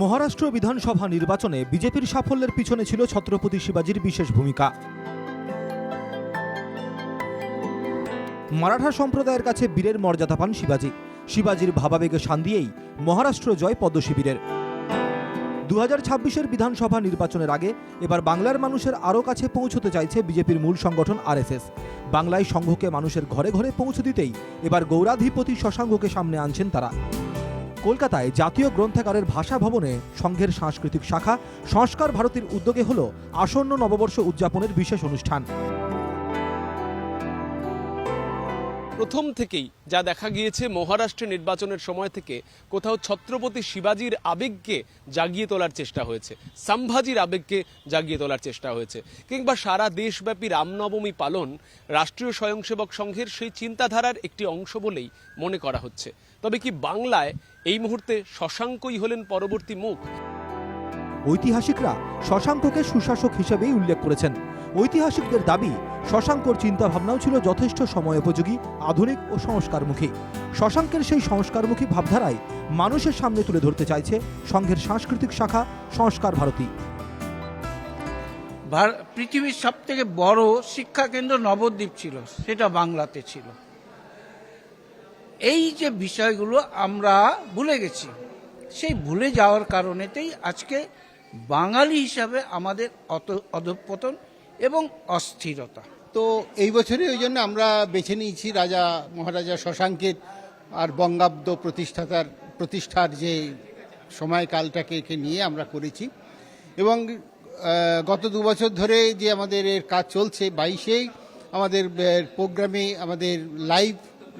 মহারাষ্ট্র বিধানসভা নির্বাচনে বিজেপির সাফল্যের পিছনে ছিল ছত্রপতি শিবাজির বিশেষ ভূমিকা। মারাঠা সম্প্রদায়ের কাছে বীরের মর্যাদা পান শিবাজি। শিবাজির ভাবাবেগে শান দিয়েই মহারাষ্ট্র জয় পদ্মশিবিরের। দু হাজার ছাব্বিশের বিধানসভা নির্বাচনের আগে এবার বাংলার মানুষের আরও কাছে পৌঁছতে চাইছে বিজেপির মূল সংগঠন আরএসএস। বাংলায় সংঘকে মানুষের ঘরে ঘরে পৌঁছে দিতেই এবার গৌরাধিপতি শশাঙ্ককে সামনে আনছেন তারা। কলকাতায় জাতীয় গ্রন্থাগারের ভাষা ভবনে সংঘের সাংস্কৃতিক শাখা, সংস্কার ভারতীর উদ্যোগে হল আসন্ন নববর্ষ উদযাপনের বিশেষ অনুষ্ঠান। প্রথম থেকেই যা দেখা গিয়েছে মহারাষ্ট্রে নির্বাচনের সময় থেকে, কোথাও ছত্রপতি শিবাজির আবেগকে জাগিয়ে তোলার চেষ্টা হয়েছে, সম্ভাজির আবেগকে জাগিয়ে তোলার চেষ্টা হয়েছে, কিংবা সারা দেশব্যাপী রামনবমী পালন রাষ্ট্রীয় স্বয়ংসেবক সংঘের সেই চিন্তাধারার একটি অংশ বলেই মনে করা হচ্ছে। তবে কি বাংলায় এই মুহূর্তে শশাঙ্কই হলেন পরবর্তী মুখ? ঐতিহাসিকরা শশাঙ্ককে সুশাসক হিসেবেই উল্লেখ করেছেন। ঐতিহাসিকদের দাবি, শশাঙ্কর চিন্তাভাবনাও ছিল যথেষ্ট সময়োপযোগী আধুনিক ও সংস্কারমুখী। শশাঙ্কের সেই সংস্কারমুখী ভাবধারায় মানুষের সামনে তুলে ধরতে চাইছে সংঘের সাংস্কৃতিক শাখা সংস্কার ভারতী। ভার- পৃথিবীর সব থেকে বড় শিক্ষা কেন্দ্র নবদ্বীপ ছিল, সেটা বাংলাতে ছিল। এই যে বিষয়গুলো আমরা ভুলে গেছি, সেই ভুলে যাওয়ার কারণেতেই আজকে বাঙালি হিসাবে আমাদের অত, অধঃপতন এবং অস্থিরতা। তো এই বছরই ওই জন্য আমরা বেছে নিয়েছি রাজা মহারাজা শশাঙ্কের আর বঙ্গাব্দ প্রতিষ্ঠাতার প্রতিষ্ঠার যে সময়কালটাকে একে নিয়ে আমরা করেছি। এবং গত দু বছর ধরে যে আমাদের এর কাজ চলছে বাইশেই আমাদের প্রোগ্রামে আমাদের লাইভ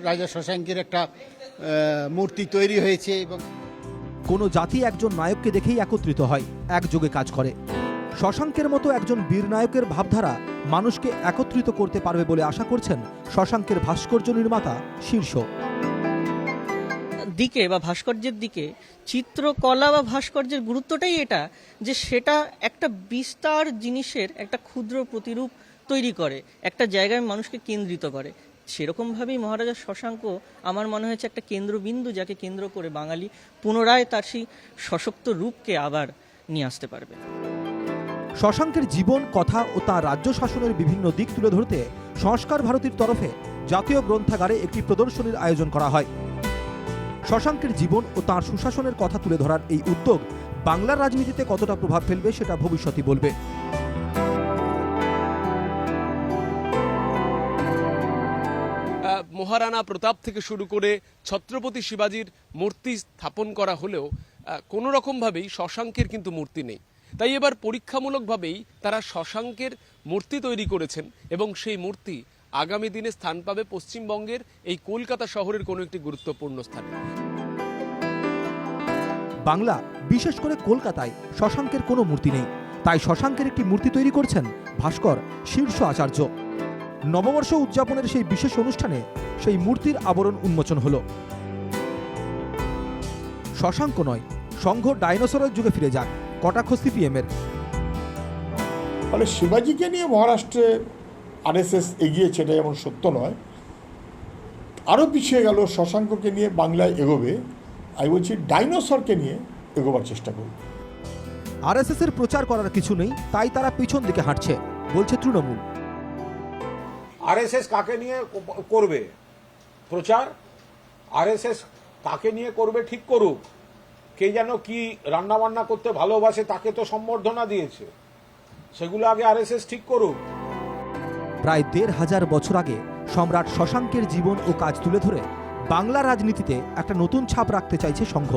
রাজা শশাঙ্কের একটা মূর্তি তৈরি হয়েছে এবং কোনো জাতি একজন নায়ককে দেখেই একত্রিত হয় একযোগে কাজ করে। শশাঙ্কের মতো একজন বীর নায়কের ভাবধারা মানুষকে একত্রিত করতে পারবে বলে আশা করছেন শশাঙ্কের ভাস্কর্য নির্মাতা শীর্ষ। দিকে বা ভাস্কর্যের দিকে, চিত্রকলা বা ভাস্কর্যের গুরুত্বটাই এটা যে সেটা একটা বিস্তার জিনিসের একটা ক্ষুদ্র প্রতিরূপ তৈরি করে, একটা জায়গায় মানুষকে কেন্দ্রিত করে। সেরকমভাবেই মহারাজা শশাঙ্ক আমার মনে হয়েছে একটা কেন্দ্রবিন্দু যাকে কেন্দ্র করে বাঙালি পুনরায় তার সেই সশক্ত রূপকে আবার নিয়ে আসতে পারবে। শশাঙ্কের জীবন, কথা ও তার রাজ্য শাসনের বিভিন্ন দিক তুলে ধরতে সংস্কার ভারতীর তরফে জাতীয় গ্রন্থাগারে একটি প্রদর্শনীর আয়োজন করা হয়। শশাঙ্কের জীবন ও তার সুশাসনের কথা তুলে ধরার এই উদ্যোগ বাংলার রাজনীতিতে কতটা প্রভাব ফেলবে সেটা ভবিষ্যতই বলবে। মহারানা প্রতাপ থেকে শুরু করে ছত্রপতি শিবাজির মূর্তি স্থাপন করা হলেও কোনো রকমভাবেই শশাঙ্কের কিন্তু মূর্তি নেই। তাই এবার পরীক্ষামূলকভাবেই তারা শশাঙ্কের মূর্তি তৈরি করেছেন এবং সেই মূর্তি আগামী দিনে স্থান পাবে পশ্চিমবঙ্গের এই কলকাতা শহরের কোনো একটি গুরুত্বপূর্ণ স্থানে। বাংলা, বিশেষ করে কলকাতায় শশাঙ্কের কোনো মূর্তি নেই। তাই শশাঙ্কের একটি মূর্তি তৈরি করছেন ভাস্কর শীর্ষ আচার্য। নববর্ষ উদযাপনের সেই বিশেষ অনুষ্ঠানে সেই মূর্তির আবরণ উন্মোচন হলো। শশাঙ্ক নয়, সংঘ ডাইনোসরের যুগে ফিরে যাক। কটাক্ষ সিপিএমের ফলে শিবাজিকে নিয়ে মহারাষ্ট্রে আরএসএস এগিয়েছে এটা যেমন সত্য নয়। আরও পিছিয়ে গেল শশাঙ্ককে নিয়ে বাংলায় এগোবে। আমি বলছি ডাইনোসরকে নিয়ে এগোবার চেষ্টা করবে আরএসএস এর প্রচার করার কিছু নেই তাই তারা পিছন দিকে হাঁটছে বলছে তৃণমূল। আরএসএস কাকে নিয়ে করবে? প্রচার? আরএসএস কাকে নিয়ে করবে? ঠিক করুক। কে যেন কি রান্না বান্না করতে ভালোবাসে, তাকে তো সম্বর্ধনা দিয়েছে। সেগুলো আগে আরএসএস ঠিক করুক। প্রায় দেড় হাজার বছর আগে সম্রাট শশাঙ্কের জীবন ও কাজ তুলে ধরে বাংলা রাজনীতিতে একটা নতুন ছাপ রাখতে চাইছে সংঘ।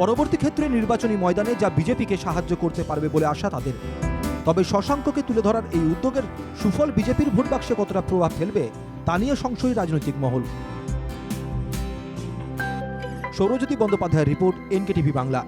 পরবর্তী ক্ষেত্রে নির্বাচনী ময়দানে যা বিজেপিকে সাহায্য করতে পারবে বলে আশা তাদের। তবে শশাঙ্ককে তুলে ধরার এই উদ্যোগের সুফল বিজেপির ভোট বাক্সে কতটা প্রভাব ফেলবে, তা নিয়ে সংশয়ী রাজনৈতিক মহল। সৌরজ্যোতি বন্দ্যোপাধ্যায়ের রিপোর্ট এনকেটিভি বাংলা।